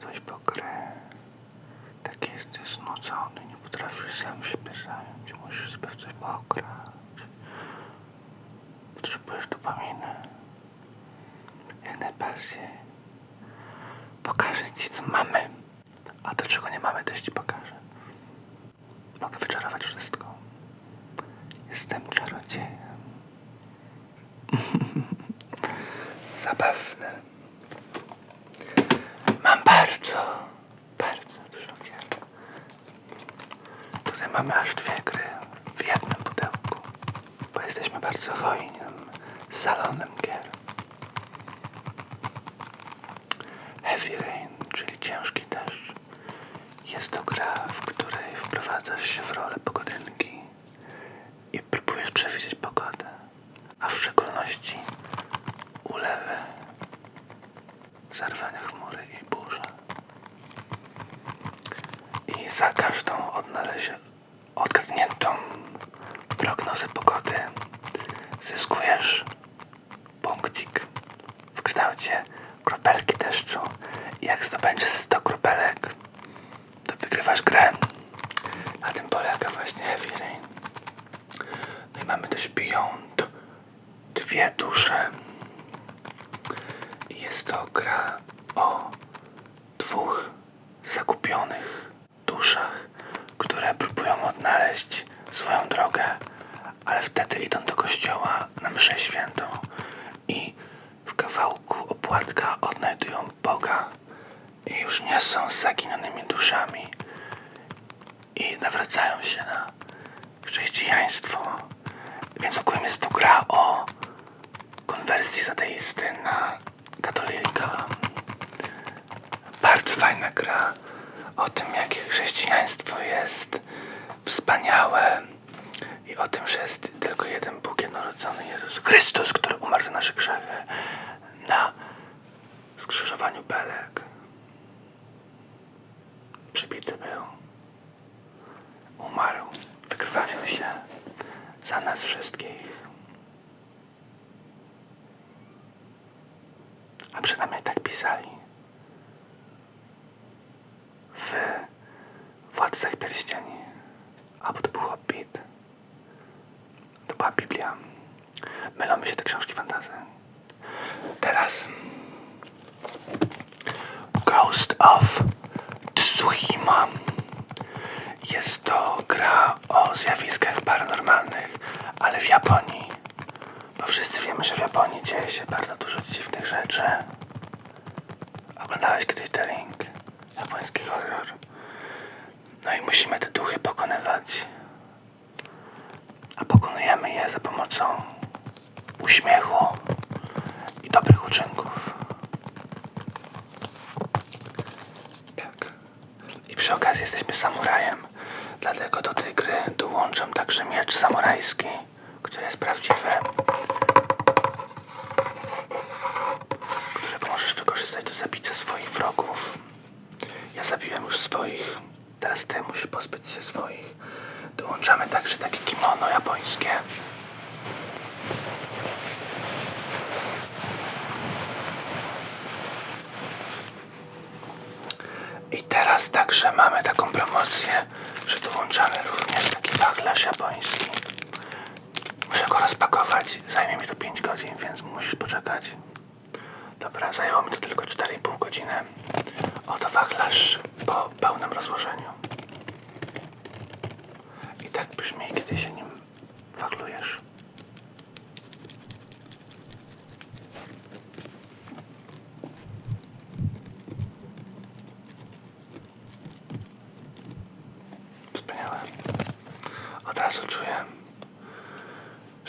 wpadłeś po grę. Tak jesteś znudzony, nie potrafisz sam siebie zająć. Musisz sobie coś pograć. Potrzebujesz dopaminy. Jak najbardziej. Pokażę ci, co mamy. A to, czego nie mamy, też ci pokażę. Mogę wyczarować wszystko. Jestem czarodziejem. Zabawne. Mam bardzo, bardzo dużo gier. Tutaj mamy aż dwie gry w jednym pudełku, bo jesteśmy bardzo hojnym salonem gier. Heavy Rain, czyli ciężki deszcz. Jest to gra, w której wprowadzasz się w rolę pogodynki i próbujesz przewidzieć pogodę, a w szczególności ulewę, zarwania chmury i burzę. I za każdą odnalezie, odgadniętą prognozę pogody zyskujesz punkcik w kształcie kropelki deszczu. I jak zdobędziesz 100 kropelek, to wygrywasz grę. Na tym polega właśnie Heavy Rain. No i mamy też Beyond. Dwie dusze. I jest to gra o dwóch zakupionych duszach, które próbują odnaleźć swoją drogę, ale wtedy idą do kościoła na mszę świętą i w kawałku opłatka odnajdują Boga i już nie są z zaginionymi duszami i nawracają się na chrześcijaństwo. Więc ogólnie jest to gra o konwersji z ateisty na katolika. Bardzo fajna gra o tym, jakie chrześcijaństwo jest wspaniałe i o tym, że jest tylko jeden Bóg jednorodzony Jezus Chrystus, który umarł za nasze grzechy na skrzyżowaniu belek. Przybity był. Umarł. Wykrwawił się za nas wszystkich. A przynajmniej tak pisali. W Władcach Pierścieni. Albo to był Hobbit. To była Biblia. Mylą mi się te książki fantazy. Teraz Ghost of Tsushima. Jest to gra o zjawiskach paranormalnych, ale w Japonii. Bo wszyscy wiemy, że w Japonii dzieje się bardzo dużo dziwnych rzeczy. Oglądałeś kiedyś The Ring? Japoński horror. No i musimy te duchy pokonywać. A pokonujemy je za pomocą uśmiechu i dobrych uczynków. Tak. I przy okazji jesteśmy samurajem. Dlatego do tej gry dołączam także miecz samurajski, który jest prawdziwy. Który możesz wykorzystać do zabicia swoich wrogów. Ja zabiłem już swoich. Teraz ty musisz pozbyć się swoich. Dołączamy także takie kimono japońskie. I teraz także mamy taką promocję, że dołączamy również taki wachlarz japoński. Muszę go rozpakować. Zajmie mi to 5 godzin, więc musisz poczekać. Dobra, zajęło mi to tylko 4,5 godziny. Oto wachlarz po pełnym rozłożeniu. I tak brzmi, kiedy się nim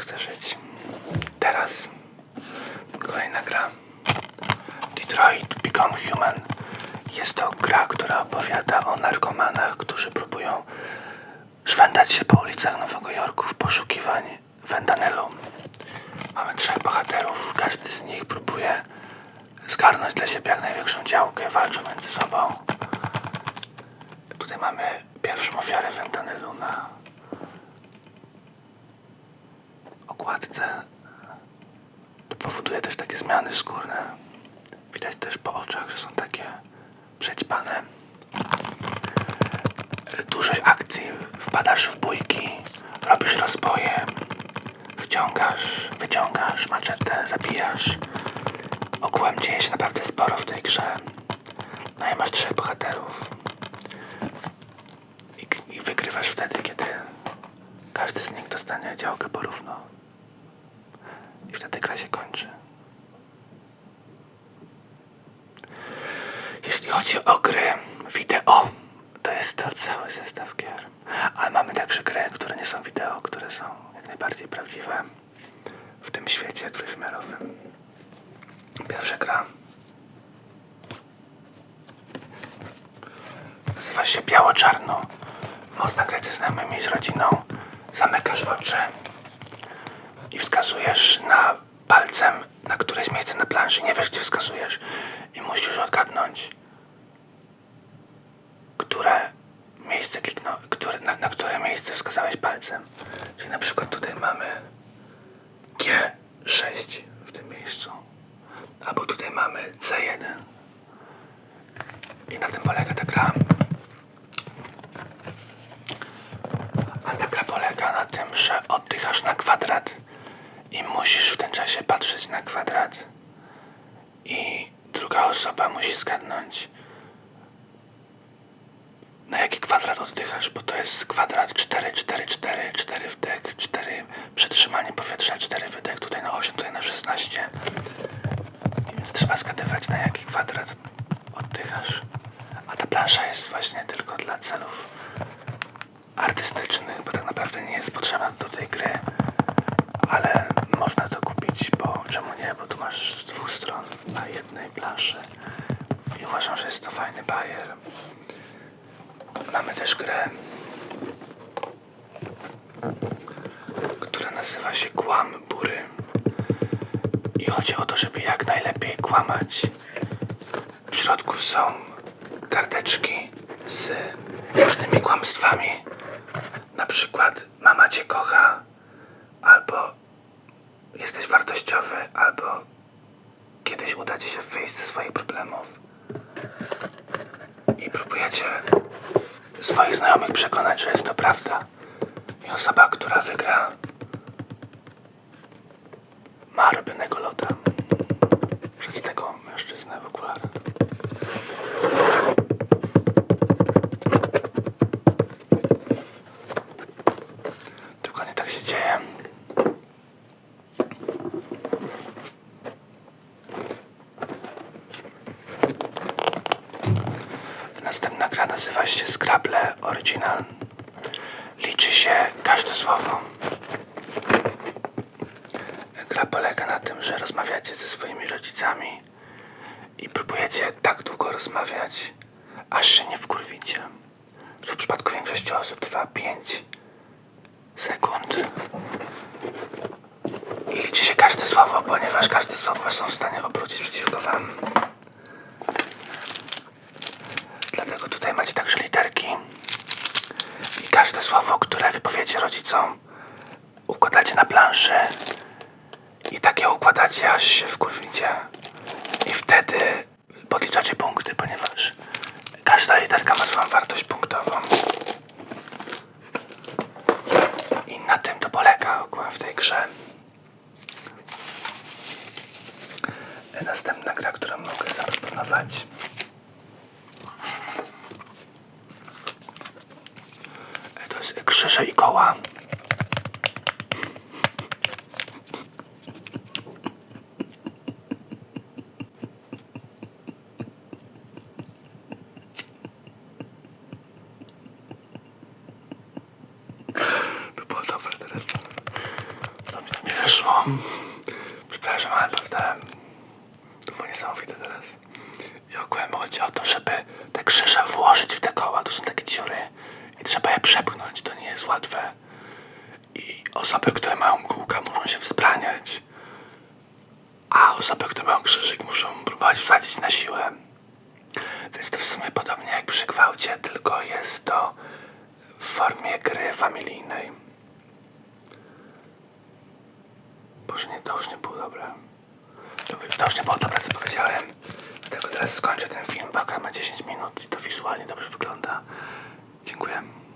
że żyć. Teraz kolejna gra. Detroit Become Human. Jest to gra, która opowiada o narkomanach, którzy próbują szwendać się po ulicach Nowego Jorku w poszukiwaniu fentanylu. Mamy trzech bohaterów, każdy z nich próbuje zgarnąć dla siebie jak największą działkę, walczą między sobą. Tutaj mamy pierwszą ofiarę fentanylu na okładce. To powoduje też takie zmiany skórne. Widać też po oczach, że są takie przećpane. Dużo akcji, wpadasz w bójki, robisz rozboje, wciągasz, wyciągasz maczetę, zabijasz. Ogółem dzieje się naprawdę sporo w tej grze. No i masz trzech bohaterów. I, I wygrywasz wtedy, kiedy każdy z nich dostanie działkę porówno. I wtedy gra się kończy. Jeśli chodzi o gry wideo, to jest to cały zestaw gier. Ale mamy także gry, które nie są wideo, które są jak najbardziej prawdziwe w tym świecie trójwymiarowym. Pierwsza gra nazywa się Biało-Czarno. Można grać ze znajomymi z rodziną. Zamykasz oczy i wskazujesz na palcem na któreś miejsce na planszy. Nie wiesz, gdzie wskazujesz i musisz odgadnąć, które miejsce klikno, które, na, na które miejsce wskazałeś palcem. Czyli na przykład tutaj mamy G6 w tym miejscu. Albo tutaj mamy C1. I na tym polega ta gra. A ta gra polega na tym, że oddychasz na kwadrat i musisz w tym czasie patrzeć na kwadrat. I druga osoba musi zgadnąć, na jaki kwadrat oddychasz, bo to jest kwadrat 4, 4, 4, 4 wdech, 4 przetrzymanie powietrza, 4 wydech, tutaj na 8, tutaj na 16. Więc trzeba zgadywać na jaki kwadrat oddychasz. A ta plansza jest właśnie tylko dla celów artystycznych, bo tak naprawdę nie jest potrzebna do tej gry. Ale można to kupić, bo czemu nie? Bo tu masz z dwóch stron na jednej planszy. I uważam, że jest to fajny bajer. Mamy też grę, która nazywa się Kłam Bury. I chodzi o to, żeby jak najlepiej kłamać. W środku są karteczki z różnymi kłamstwami. Na przykład mama cię kocha, albo jesteś wartościowy, albo kiedyś uda ci się wyjść ze swoich problemów. I próbujecie swoich znajomych przekonać, że jest to prawda. I osoba, która wygra, ma robionego loda. Przez tego mężczyznę w okularach. Się dzieje. Następna gra nazywa się Scrabble Original. Liczy się każde słowo. Gra polega na tym, że rozmawiacie ze swoimi rodzicami i próbujecie tak długo rozmawiać, aż się nie wkurwicie. Co w przypadku większości osób trwa 5 sekund. I liczy się każde słowo, ponieważ każde słowo są w stanie obrócić przeciwko wam. Dlatego tutaj macie także literki. I każde słowo, które wypowiecie rodzicom, układacie na planszy. I takie układacie, aż się wkurwicie. I wtedy podliczacie punkty, ponieważ każda literka ma swoją wartość punktową. I na tym to polega ogółem w tej grze. Następna gra, którą mogę zaproponować. To jest krzyże i koła. To było dobre teraz. Dobrze Przepraszam, ale prawda, to było niesamowite teraz. I ogółem chodzi o to, żeby te krzyże włożyć w te koła. Tu są takie dziury i trzeba je przepchnąć. To nie jest łatwe. I osoby, które mają kółka muszą się wzbraniać. A osoby, które mają krzyżyk muszą próbować wsadzić na siłę. Więc to w sumie podobnie jak przy gwałcie, tylko jest to w formie gry familijnej. Boże, nie, to już nie było dobre. To, to już nie było dobre, co powiedziałem. Dlatego teraz skończę ten film, bo ma 10 minut. wizualnie dobrze wygląda. Dziękuję.